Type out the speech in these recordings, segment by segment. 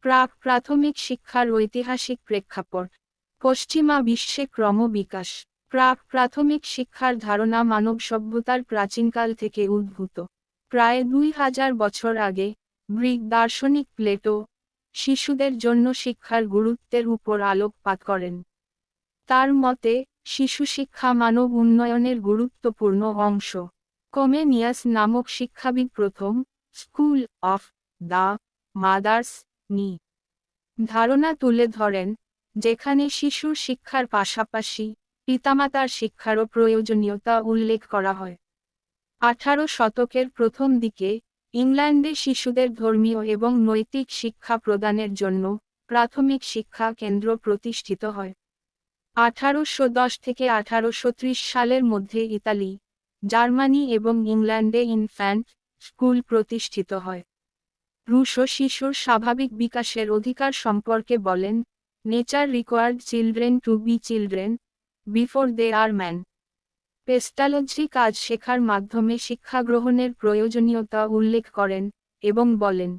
প্রাক প্রাথমিক শিক্ষার ঐতিহাসিক প্রেক্ষাপট। পশ্চিমা বিশ্বে ক্রমবিকাশ প্রাক প্রাথমিক শিক্ষার ধারণা মানব সভ্যতার প্রাচীনকাল থেকে উদ্ভূত। প্রায় দুই হাজার বছর আগে, গ্রিক দার্শনিক প্লেটো শিশুদের জন্য শিক্ষার গুরুত্বের উপর আলোকপাত করেন। তার মতে, শিশু শিক্ষা মানব উন্নয়নের গুরুত্বপূর্ণ অংশ। কমেনিয়াস নামক শিক্ষাবিদ প্রথম স্কুল অফ দ্য মাদার্স নি। ধারণা তুলে ধরেন, যেখানে শিশুর শিক্ষার পাশাপাশি পিতামাতার শিক্ষারও প্রয়োজনীয়তা উল্লেখ করা হয়। আঠারো শতকের প্রথম দিকে ইংল্যান্ডে শিশুদের ধর্মীয় এবং নৈতিক শিক্ষা প্রদানের জন্য প্রাথমিক শিক্ষা কেন্দ্র প্রতিষ্ঠিত হয়। আঠারোশো দশ থেকে আঠারোশো ত্রিশ সালের মধ্যে ইতালি, জার্মানি এবং ইংল্যান্ডে ইনফ্যান্ট স্কুল প্রতিষ্ঠিত হয়। রুশো শিশুর স্বাভাবিক বিকাশের অধিকার সম্পর্কে বলেন nature required children to be children before they are man Pestalozzi কাজ শেখার মাধ্যমে শিক্ষা গ্রহণের প্রয়োজনীয়তা উল্লেখ করেন এবং বলেন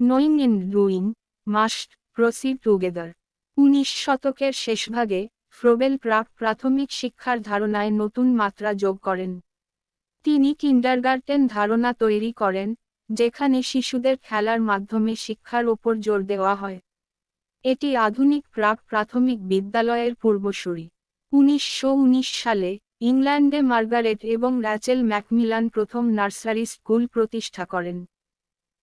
knowing in doing must proceed together উনিশ শতকের শেষভাগে ফ্রোবেল প্রাক প্রাথমিক শিক্ষার ধারণায় নতুন মাত্রা যোগ করেন। তিনি কিন্ডারগার্টেন ধারণা তৈরি করেন যেখানে শিশুদের খেলার মাধ্যমে শিক্ষার ওপর জোর দেওয়া হয়। এটি আধুনিক প্রাক প্রাথমিক বিদ্যালয়ের পূর্বসূরি। উনিশশো উনিশ সালে ইংল্যান্ডে মার্গারেট এবং র্যাচেল ম্যাকমিলান প্রথম নার্সারি স্কুল প্রতিষ্ঠা করেন।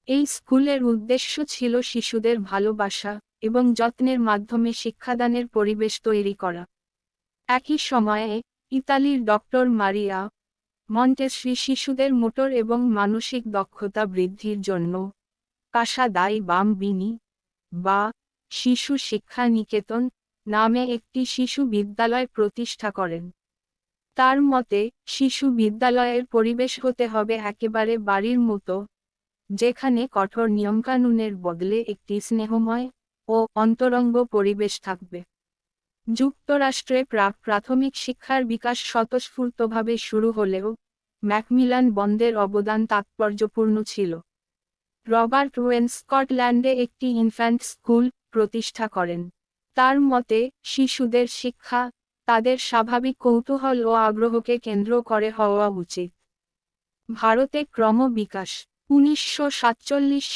এই স্কুলের উদ্দেশ্য ছিল শিশুদের ভালোবাসা এবং যত্নের মাধ্যমে শিক্ষাদানের পরিবেশ তৈরি করা। একই সময়ে ইতালির ডক্টর মারিয়া মন্টেশ্রী শিশুদের মোটর এবং মানসিক দক্ষতা বৃদ্ধির জন্য কাসা দাই বাম বিনি বা শিশু শিক্ষা নিকেতন নামে একটি শিশু বিদ্যালয় প্রতিষ্ঠা করেন। তার মতে, শিশু বিদ্যালয়ের পরিবেশ হতে হবে একেবারে বাড়ির মতো, যেখানে কঠোর নিয়মকানুনের বদলে একটি স্নেহময় ও অন্তরঙ্গ পরিবেশ থাকবে। যুক্তরাষ্ট্রে প্রাক প্রাথমিক শিক্ষার বিকাশ স্বতঃস্ফূর্তভাবে শুরু হলেও ম্যাকমিলান বন্দের অবদান তাৎপর্যপূর্ণ ছিল। রবার্ট ওয়েন স্কটল্যান্ডে একটি ইনফ্যান্ট স্কুল প্রতিষ্ঠা করেন। তার মতে, শিশুদের শিক্ষা, তাদের স্বাভাবিক কৌতূহল ও আগ্রহকে কেন্দ্র করে হওয়া উচিত। ভারতে ক্রম বিকাশ। উনিশশো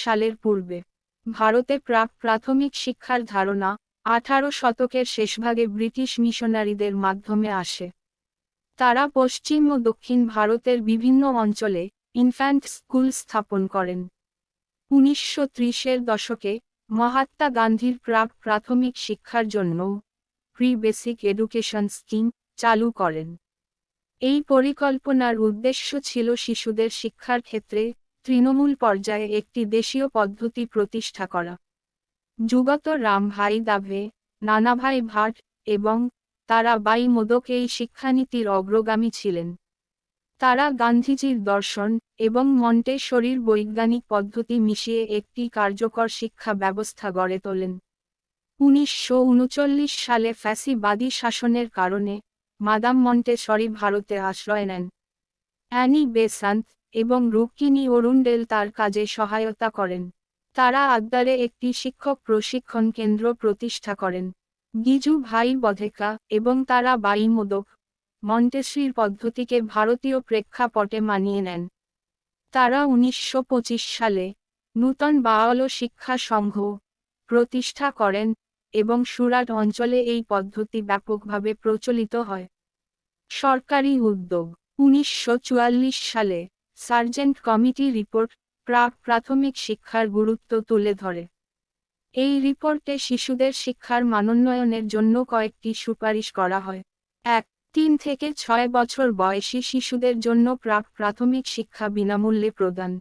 সালের পূর্বে, ভারতে প্রাক প্রাথমিক শিক্ষার ধারণা আঠারো শতকের শেষভাগে ব্রিটিশ মিশনারিদের মাধ্যমে আসে। তারা পশ্চিম ও দক্ষিণ ভারতের বিভিন্ন অঞ্চলে ইনফ্যান্ট স্কুল স্থাপন করেন। উনিশশো ত্রিশের দশকে মহাত্মা গান্ধীর প্রাক প্রাথমিক শিক্ষার জন্য প্রি বেসিক এডুকেশন স্কিম চালু করেন। এই পরিকল্পনার উদ্দেশ্য ছিল শিশুদের শিক্ষার ক্ষেত্রে তৃণমূল পর্যায়ে একটি দেশীয় পদ্ধতি প্রতিষ্ঠা করা। যুগত রাম ভাই দাভে নানাভাই ভাট এবং তারা বাই মোদক এই শিক্ষানীতির অগ্রগামী ছিলেন। তারা গান্ধীজির দর্শন এবং মন্টেশ্বরীর বৈজ্ঞানিক পদ্ধতি মিশিয়ে একটি কার্যকর শিক্ষা ব্যবস্থা গড়ে তোলেন। উনিশশো উনচল্লিশ সালে ফ্যাসিবাদী শাসনের কারণে মাদাম মন্টেশ্বরী ভারতে আশ্রয় নেন। অ্যানি বেসান্ত এবং রুকিনি অরুণডেল তার কাজে সহায়তা করেন। তারা আদ্দারে একটি শিক্ষক প্রশিক্ষণ কেন্দ্র প্রতিষ্ঠা করেন। গিজু ভাই বধেকা এবং তারা বাই মোদক মন্টেশ্রীর পদ্ধতিকে ভারতীয় প্রেক্ষাপটে মানিয়ে নেন। তারা উনিশশো সালে নূতন বাওয়ালো শিক্ষা সংঘ প্রতিষ্ঠা করেন এবং সুরাট অঞ্চলে এই পদ্ধতি ব্যাপকভাবে প্রচলিত হয়। সরকারি উদ্যোগ উনিশশো চুয়াল্লিশ সালে সার্জেন্ট কমিটি রিপোর্ট প্রাক প্রাথমিক শিক্ষার গুরুত্ব তুলে ধরে। এই রিপোর্টে শিশুদের শিক্ষার মানোন্নয়নের জন্য কয়েকটি সুপারিশ করা হয়। এক, তিন থেকে ছয় বছর বয়সী শিশুদের জন্য প্রাক প্রাথমিক শিক্ষা বিনামূল্যে প্রদান।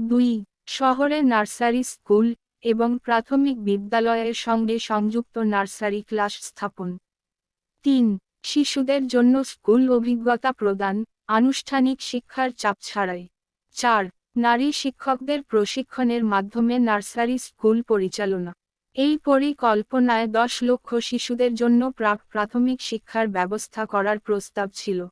দুই, শহরে নার্সারি স্কুল এবং প্রাথমিক বিদ্যালয়ের সঙ্গে সংযুক্ত নার্সারি ক্লাস স্থাপন। তিন, শিশুদের জন্য স্কুল অভিজ্ঞতা প্রদান আনুষ্ঠানিক শিক্ষার চাপ ছাড়াই। চার নারী শিক্ষকদের প্রশিক্ষণের মাধ্যমে নার্সারি স্কুল পরিচালনা। এই পরিকল্পনায় দশ লক্ষ শিশুদের জন্য প্রাক প্রাথমিক শিক্ষার ব্যবস্থা করার প্রস্তাব ছিল।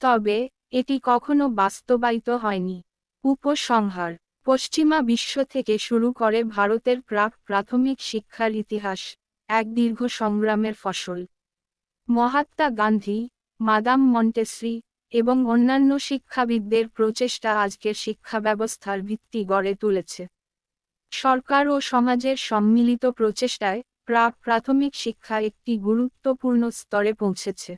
তবে, এটি কখনো বাস্তবায়িত হয়নি। উপসংহার, পশ্চিমা বিশ্ব থেকে শুরু করে ভারতের প্রাক প্রাথমিক শিক্ষার ইতিহাস, এক দীর্ঘ সংগ্রামের ফসল। মহাত্মা গান্ধী, মাদাম মন্টেশ্রী এবং অন্যান্য শিক্ষাবিদদের প্রচেষ্টা আজকের শিক্ষা ব্যবস্থার ভিত্তি গড়ে তুলেছে। সরকার ও সমাজের সম্মিলিত প্রচেষ্টায় প্রাক প্রাথমিক শিক্ষা একটি গুরুত্বপূর্ণ স্তরে পৌঁছেছে।